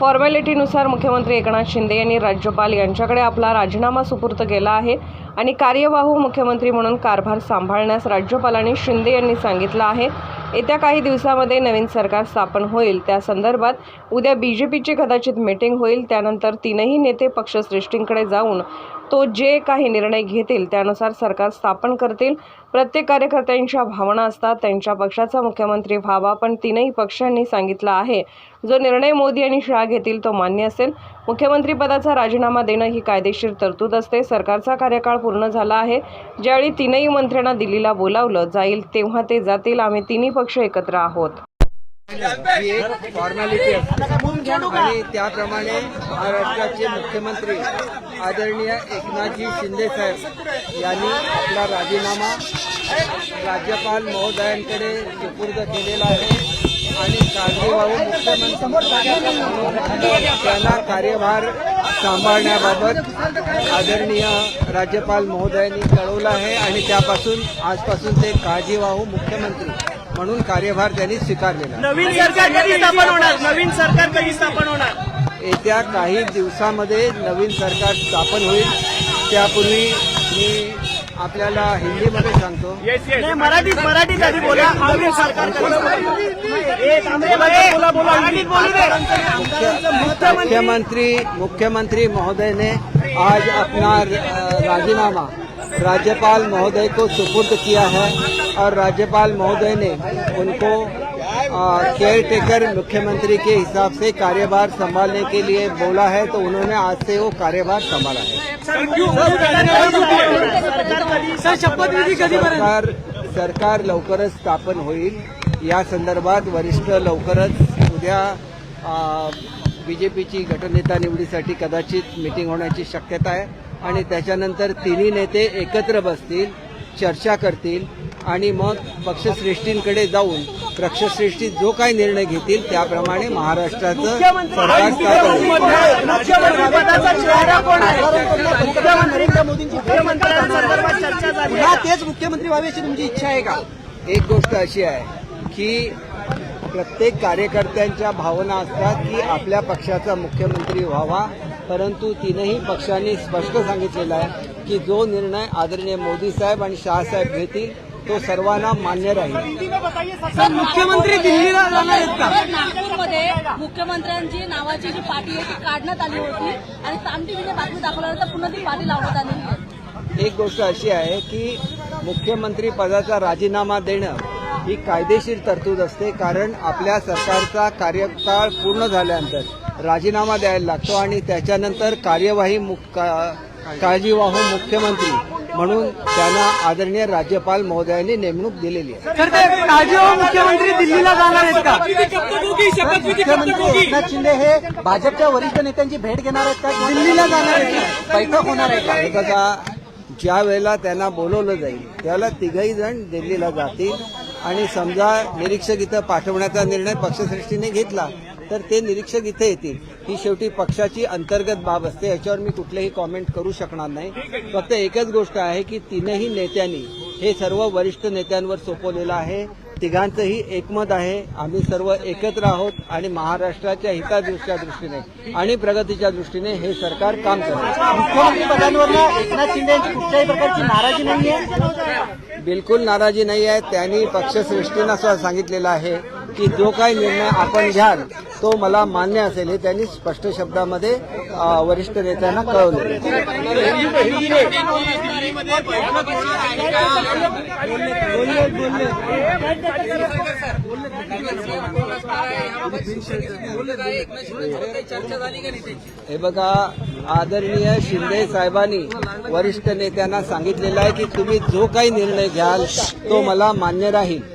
फॉर्मॅलिटीनुसार मुख्यमंत्री एकनाथ शिंदे यांनी राज्यपाल यांच्याकडे आपला राजीनामा सुपूर्त केला आहे आणि कार्यवाहू मुख्यमंत्री म्हणून कारभार सांभाळण्यास राज्यपालांनी शिंदे यांनी सांगितलं आहे. येत्या काही दिवसामध्ये नवीन सरकार स्थापन होईल. त्या संदर्भात उद्या बी जे पीची कदाचित मीटिंग होईल. त्यानंतर तीनही नेते पक्षश्रेष्ठींकडे जाऊन तो जे काही निर्णय घेतील त्यानुसार सरकार स्थापन करतील. प्रत्येक कार्यकर्त्यांच्या भावना असतात त्यांच्या पक्षाचा मुख्यमंत्री व्हावा पण तीनही पक्षांनी सांगितलं आहे. जो निर्णय मोदी आणि शहा घेतील तो मान्य असेल. मुख्यमंत्रीपदाचा राजीनामा देणं ही कायदेशीर तरतूद असते. सरकारचा कार्यकाळ पूर्ण झाला आहे. ज्यावेळी तीनही मंत्र्यांना दिल्लीला बोलावलं जाईल तेव्हा ते जातील. आम्ही तिन्ही पक्ष एकत्र आहोत. ही एक फॉर्मॅलिटी असते आणि त्याप्रमाणे महाराष्ट्राचे मुख्यमंत्री आदरणीय एकनाथजी शिंदे साहेब यांनी आपला राजीनामा राज्यपाल महोदयांकडे सुपूर्द केलेला आहे. आणि काळजीवाहू मुख्यमंत्री त्यांना कार्यभार सांभाळण्याबाबत आदरणीय राज्यपाल महोदयांनी कळवलं आहे. आणि त्यापासून आजपासून ते काळजीवाहू मुख्यमंत्री म्हणून कार्यभार त्यांनी स्वीकारलेला. नवीन सरकार कधी स्थापन होणार? नवीन सरकार कधी स्थापन होणार? येत्या काही दिवसामध्ये नवीन सरकार स्थापन होईल. त्यापूर्वी मी आपल्याला हिंदीमध्ये सांगतो. नाही मराठीत मराठीत आधी बोला. नवीन सरकार कधी मुख्यमंत्री मुख्यमंत्री महोदय ने आज अपना राजीनामा राज्यपाल महोदय को सुपुर्द किया है और राज्यपाल महोदय ने उनको केयर टेकर मुख्यमंत्री के हिसाब से कार्यभार संभालने के लिए बोला है तो उन्होंने आज से वो कार्यभार संभाला है। सरकार सरकार लवकरच स्थापन होईल. या संदर्भात वरिष्ठ लवकरच उद्या बीजेपीची गटनेता निवडीसाठी कदाचित मिटिंग होण्याची शक्यता आहे. आणि त्याच्यानंतर तिन्ही नेते एकत्र बसतील चर्चा करतील आणि मग पक्षश्रेष्ठींकडे जाऊन पक्षश्रेष्ठी जो काही निर्णय घेतील त्याप्रमाणे महाराष्ट्राचं सरकार तेच मुख्यमंत्री व्हावे अशी तुमची इच्छा आहे का? एक गोष्ट अशी आहे की प्रत्येक कार्यकर्त्यांच्या भावना असतात की आपल्या पक्षाचा मुख्यमंत्री व्हावा. परंतु तीनही पक्षांनी स्पष्ट सांगितलेलं आहे की जो निर्णय आदरणीय मोदी साहेब आणि शहासाहेब घेतील तो सर्वांना मान्य राहील. सर मुख्यमंत्री दिल्लीला जाणार आहेत का? नागपूरमध्ये मुख्यमंत्र्यांची नावाची जी पार्टी आहे ती काढण्यात आली होती आणि साम टीव्हीने बातमी दाखवल्यानंतर पुन्हा ती पार्टी लावण्यात आहे. एक गोष्ट अशी आहे की मुख्यमंत्री पदाचा राजीनामा देणं ही कायदेशीर तरतूद असते कारण आपल्या सरकारचा कार्यकाळ पूर्ण झाल्यानंतर राजीनामा द्यायला लागतो आणि त्याच्यानंतर कार्यवाही काळजीवाहू मुख्यमंत्री म्हणून त्यांना आदरणीय राज्यपाल महोदयांनी नेमणूक दिलेली आहे. मुख्यमंत्री दिल्लीला जाणार आहेत का? मुख्यमंत्री एकनाथ शिंदे हे भाजपच्या वरिष्ठ नेत्यांची भेट घेणार आहेत का? दिल्लीला जाणार आहेत का? बैठक होणार आहे का? हे ज्या वेळेला त्यांना बोलवलं जाईल त्यावेळेला तिघही जण दिल्लीला जातील. आणि समजा निरीक्षक इथं पाठवण्याचा निर्णय पक्षश्रेष्ठीने घेतला तर ते निरीक्षक इथे येतील. ही शेवटी पक्षाची अंतर्गत बाब असते. याच्यावर मी कुठलेही कॉमेंट करू शकणार नाही. फक्त एकच गोष्ट आहे की तीनही नेत्यांनी हे सर्व वरिष्ठ नेत्यांवर सोपवलेलं आहे. तिघांचंही एकमत आहे. आम्ही सर्व एकत्र आहोत आणि महाराष्ट्राच्या हितादृष्ट्या दृष्टीने आणि प्रगतीच्या दृष्टीने हे सरकार काम करत मुख्यमंत्री पदांवर एकनाथ शिंदे यांची कुठल्याही प्रकारची नाराजी नाही आहे बिलकुल नाराजी नाही आहे त्यांनी पक्षश्रेष्ठींना सुद्धा सांगितलेलं आहे की जो काही निर्णय आपण घ्याल तो मला मान्य असेल हे त्यांनी स्पष्ट शब्दामध्ये वरिष्ठ नेत्यांना कळवले. हे बघा आदरणीय शिंदे साहेबांनी वरिष्ठ नेत्यांना सांगितलेलं आहे की तुम्ही जो काही निर्णय घ्याल तो मला मान्य राहील.